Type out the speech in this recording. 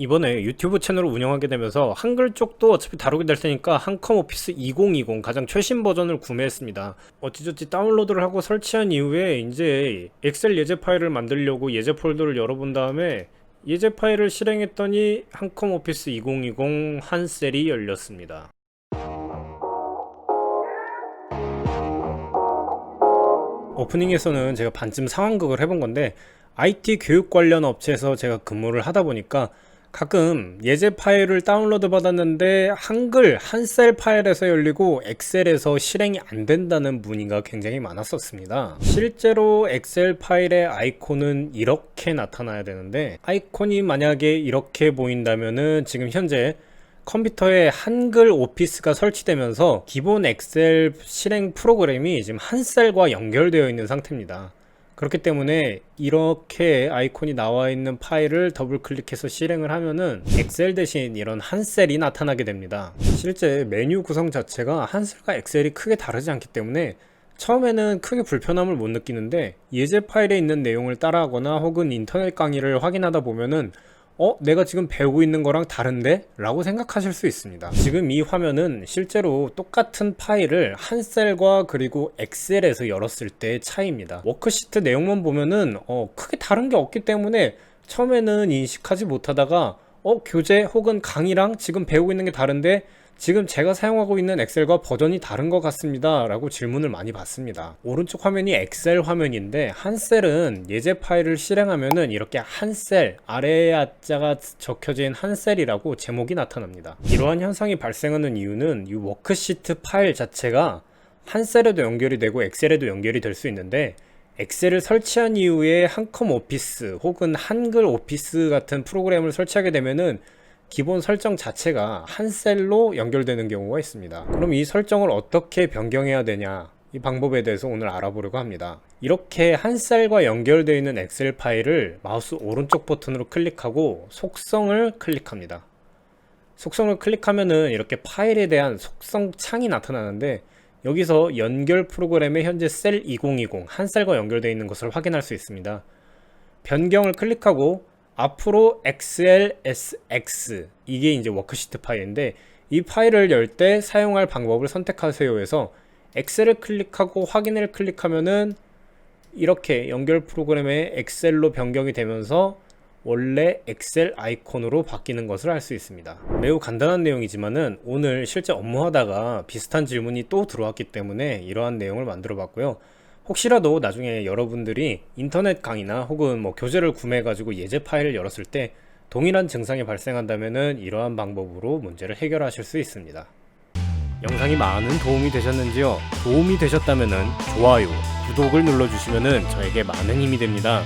이번에 유튜브 채널을 운영하게 되면서 한글 쪽도 어차피 다루게 될 테니까 한컴 오피스 2020 가장 최신 버전을 구매했습니다. 어찌저찌 다운로드를 하고 설치한 이후에 이제 엑셀 예제 파일을 만들려고 예제 폴더를 열어본 다음에 예제 파일을 실행했더니 한컴 오피스 2020 한 셀이 열렸습니다. 오프닝에서는 제가 반쯤 상황극을 해본 건데 IT 교육 관련 업체에서 제가 근무를 하다 보니까 가끔 예제 파일을 다운로드 받았는데 한글 한 셀 파일에서 열리고 엑셀에서 실행이 안 된다는 문의가 굉장히 많았었습니다. 실제로 엑셀 파일의 아이콘은 이렇게 나타나야 되는데 아이콘이 만약에 이렇게 보인다면은 지금 현재 컴퓨터에 한글 오피스가 설치되면서 기본 엑셀 실행 프로그램이 지금 한 셀과 연결되어 있는 상태입니다. 그렇기 때문에 이렇게 아이콘이 나와 있는 파일을 더블 클릭해서 실행을 하면은 엑셀 대신 이런 한 셀이 나타나게 됩니다. 실제 메뉴 구성 자체가 한 셀과 엑셀이 크게 다르지 않기 때문에 처음에는 크게 불편함을 못 느끼는데 예제 파일에 있는 내용을 따라하거나 혹은 인터넷 강의를 확인하다 보면은 어? 내가 지금 배우고 있는 거랑 다른데? 라고 생각하실 수 있습니다. 지금 이 화면은 실제로 똑같은 파일을 한 셀과 그리고 엑셀에서 열었을 때의 차이입니다. 워크시트 내용만 보면은 어, 크게 다른 게 없기 때문에 처음에는 인식하지 못하다가 어, 교재 혹은 강의랑 지금 배우고 있는 게 다른데 지금 제가 사용하고 있는 엑셀과 버전이 다른 것 같습니다. 라고 질문을 많이 받습니다. 오른쪽 화면이 엑셀 화면인데 한 셀은 예제 파일을 실행하면은 이렇게 한 셀, 아래에 아자가 적혀진 한 셀이라고 제목이 나타납니다. 이러한 현상이 발생하는 이유는 이 워크시트 파일 자체가 한 셀에도 연결이 되고 엑셀에도 연결이 될 수 있는데 엑셀을 설치한 이후에 한컴 오피스 혹은 한글 오피스 같은 프로그램을 설치하게 되면은 기본 설정 자체가 한 셀로 연결되는 경우가 있습니다. 그럼 이 설정을 어떻게 변경해야 되냐? 이 방법에 대해서 오늘 알아보려고 합니다. 이렇게 한 셀과 연결되어 있는 엑셀 파일을 마우스 오른쪽 버튼으로 클릭하고 속성을 클릭합니다. 속성을 클릭하면은 이렇게 파일에 대한 속성 창이 나타나는데 여기서 연결 프로그램에 현재 셀 2020 한 셀과 연결되어 있는 것을 확인할 수 있습니다. 변경을 클릭하고 앞으로 XLSX 이게 이제 워크시트 파일인데 이 파일을 열 때 사용할 방법을 선택하세요에서 엑셀을 클릭하고 확인을 클릭하면은 이렇게 연결 프로그램에 엑셀로 변경이 되면서 원래 엑셀 아이콘으로 바뀌는 것을 알 수 있습니다. 매우 간단한 내용이지만은 오늘 실제 업무하다가 비슷한 질문이 또 들어왔기 때문에 이러한 내용을 만들어 봤고요. 혹시라도 나중에 여러분들이 인터넷 강의나 혹은 뭐 교재를 구매해 가지고 예제 파일을 열었을 때 동일한 증상이 발생한다면은 이러한 방법으로 문제를 해결하실 수 있습니다. 영상이 많은 도움이 되셨는지요? 도움이 되셨다면은 좋아요, 구독을 눌러 주시면은 저에게 많은 힘이 됩니다.